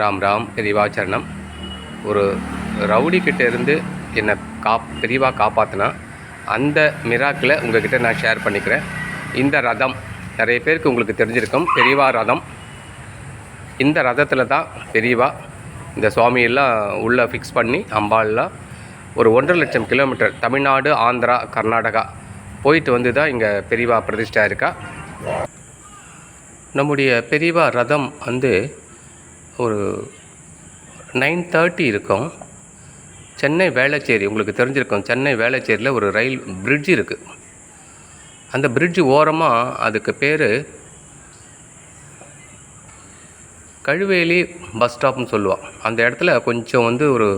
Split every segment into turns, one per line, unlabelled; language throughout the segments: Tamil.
ராம் ராம் பெரியவா சரணம் ஒரு ரவுடிக்கிட்டேருந்து இருந்து என்னை காப் பெரியவா காப்பாற்றினா அந்த மிராக்கில் உங்கள்கிட்ட நான் ஷேர் பண்ணிக்கிறேன். இந்த ரதம் நிறைய பேருக்கு உங்களுக்கு தெரிஞ்சிருக்கும். பெரியவா ரதம். இந்த ரதத்தில் தான் பெரியவா இந்த சுவாமியெல்லாம் உள்ளே ஃபிக்ஸ் பண்ணி அம்பாலெலாம் ஒரு ஒன்றரை லட்சம் கிலோமீட்டர் தமிழ்நாடு ஆந்திரா கர்நாடகா போயிட்டு வந்து தான் இங்கே பெரியவா பிரதிஷ்டா இருக்கா. நம்முடைய பெரியவா ரதம் வந்து ஒரு நைன் தேர்ட்டி இருக்கும். சென்னை வேளச்சேரி உங்களுக்கு தெரிஞ்சிருக்கும் சென்னை வேளச்சேரியில் ஒரு ரயில் பிரிட்ஜ் இருக்குது அந்த பிரிட்ஜ் ஓரமாக அதுக்கு பேர் கழுவேலி பஸ் ஸ்டாப்னு சொல்லுவாள் அந்த இடத்துல கொஞ்சம் வந்து ஒரு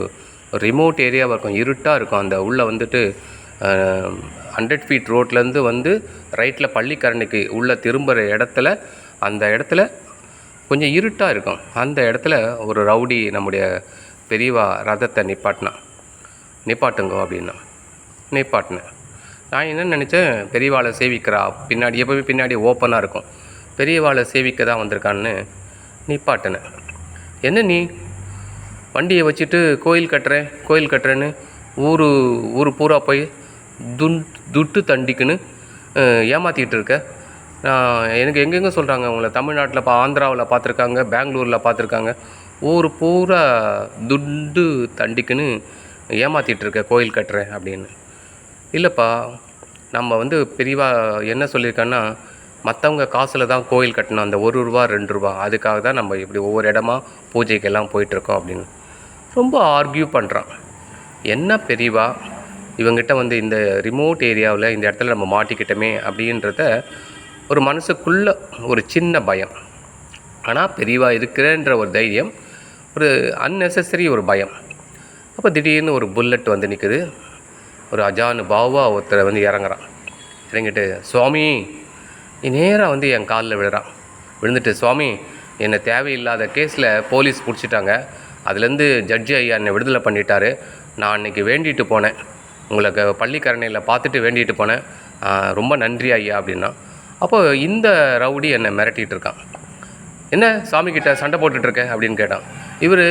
ரிமோட் ஏரியாவாக இருக்கும் இருட்டாக இருக்கும். அந்த உள்ளே வந்துட்டு ஹண்ட்ரட் ஃபீட் ரோட்லேருந்து வந்து ரைட்டில் பள்ளிக்கரணிக்கு உள்ளே திரும்புகிற இடத்துல அந்த இடத்துல கொஞ்சம் இருட்டாக இருக்கும். அந்த இடத்துல ஒரு ரவுடி நம்முடைய பெரியவா ரதத்தை நிப்பாட்டினான். நிப்பாட்டுங்கோ அப்படின்னா. நிப்பாட்டினேன் நான் என்ன நினச்சேன்? பெரியவாளை சேவிக்கிறா. பின்னாடி எப்போவுமே பின்னாடி ஓப்பனாக இருக்கும். பெரியவாளை சேவிக்க தான் வந்திருக்கான்னு நிப்பாட்டினேன் என்ன நீ? வண்டியை வச்சுட்டு கோயில் கட்டுறேன் கோயில் கட்டுறேன்னு ஊர் ஊர் பூரா போய் துன் துட்டு தண்டிக்குன்னு ஏமாற்றிக்கிட்டு இருக்க. எனக்கு எங்கெங்கே சொல்கிறாங்க அவங்கள? தமிழ்நாட்டில் இப்போ ஆந்திராவில் பார்த்துருக்காங்க பெங்களூரில் பார்த்துருக்காங்க. ஊர் பூரா துண்டு தண்டிக்குன்னு ஏமாற்றிட்டுருக்க கோயில் கட்டுறேன் அப்படின்னு. இல்லைப்பா நம்ம வந்து பெரியவா என்ன சொல்லியிருக்கேன்னா மற்றவங்க காசில் தான் கோயில் கட்டணும் அந்த ஒரு ரூபா ரெண்டு ரூபா. அதுக்காக தான் நம்ம இப்படி ஒவ்வொரு இடமா பூஜைக்கெல்லாம் போயிட்டுருக்கோம் அப்படின்னு. ரொம்ப ஆர்கியூ பண்ணுறான் என்ன பெரியவா இவங்ககிட்ட வந்து இந்த ரிமோட் ஏரியாவில் இந்த இடத்துல நம்ம மாட்டிக்கிட்டோமே அப்படின்றத ஒரு மனசுக்குள்ள ஒரு சின்ன பயம். ஆனால் பெரியவா இருக்கிறேன்ற ஒரு தைரியம் ஒரு அன்னெசசரி ஒரு பயம். அப்போ திடீர்னு ஒரு புல்லட் வந்து நிற்குது ஒரு அஜானு பாவா ஒருத்தரை வந்து இறங்குறான். இறங்கிட்டு சுவாமி நேராக வந்து என் காலில் விழுறான். விழுந்துட்டு சுவாமி என்னை தேவையில்லாத கேஸில் போலீஸ் பிடிச்சிட்டாங்க. அதுலேருந்து ஜட்ஜி ஐயா என்னை விடுதலை பண்ணிட்டாரு. நான் அன்னைக்கு வேண்டிட்டு போனேன். உங்களுக்கு பள்ளிக்கரணையில் பார்த்துட்டு வேண்டிட்டு போனேன். ரொம்ப நன்றி ஐயா அப்படின்னா அப்போது இந்த ரவுடி என்னை மிரட்டிகிட்டு இருக்கான். என்ன சாமி கிட்ட சண்டை போட்டுட்டு இருக்க? அப்படின்னு கேட்டான். இவர்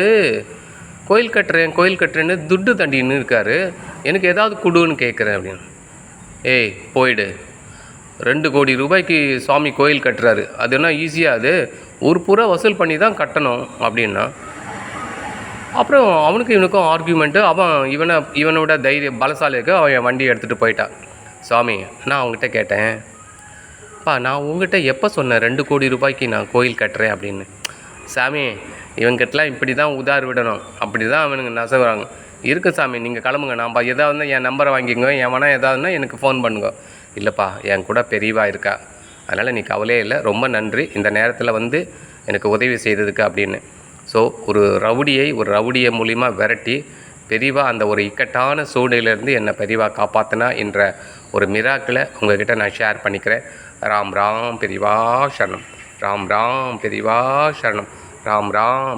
கோயில் கட்டுறேன் கோயில் கட்டுறேன்னு துட்டு தண்டின்னு இருக்காரு. எனக்கு ஏதாவது கொடுன்னு கேட்குறேன் அப்படின்னு. ஏய் போயிடு. ரெண்டு கோடி ரூபாய்க்கு சுவாமி கோயில் கட்டுறாரு. அது என்ன ஈஸியாக அது? ஒரு புறா வசூல் பண்ணி தான் கட்டணும் அப்படின்னா. அப்புறம் அவனுக்கு இவனுக்கும் ஆர்கியூமெண்ட்டு அவன் இவனை இவனோட தைரிய பலசாலிக்கு அவன் வண்டியை எடுத்துகிட்டு போயிட்டான். சாமி நான் அவங்ககிட்ட கேட்டேன். அப்பா நான் உங்ககிட்ட எப்போ சொன்னேன் ரெண்டு கோடி ரூபாய்க்கு நான் கோயில் கட்டுறேன் அப்படின்னு. சாமி இவங்கிட்டலாம் இப்படி தான் உதார் விடணும். அப்படி தான் அவனுங்க நசவுறாங்க. இருக்கு சாமி நீங்கள் கிளம்புங்க. நான் பா எதாவது என் நம்பரை வாங்கிக்கோங்க. என் வேணா ஏதாவதுன்னா எனக்கு ஃபோன் பண்ணுங்க. இல்லைப்பா என் கூட பெரியவா இருக்கா? அதனால் நீ கவலையே இல்லை. ரொம்ப நன்றி. இந்த நேரத்தில் வந்து எனக்கு உதவி செய்ததுக்கு அப்படின்னு. ஸோ ஒரு ரவுடியை ஒரு ரவுடியை மூலிமா விரட்டி பெரிவா அந்த ஒரு இக்கட்டான சூழ்நிலையிலேருந்து என்னை பெரிவா காப்பாற்றினா என்ற ஒரு மிராக்கில் உங்ககிட்ட நான் ஷேர் பண்ணிக்கிறேன். ராம் ராம் பெரிவா சரணம். ராம் ராம் பெரிவா சரணம். ராம் ராம்.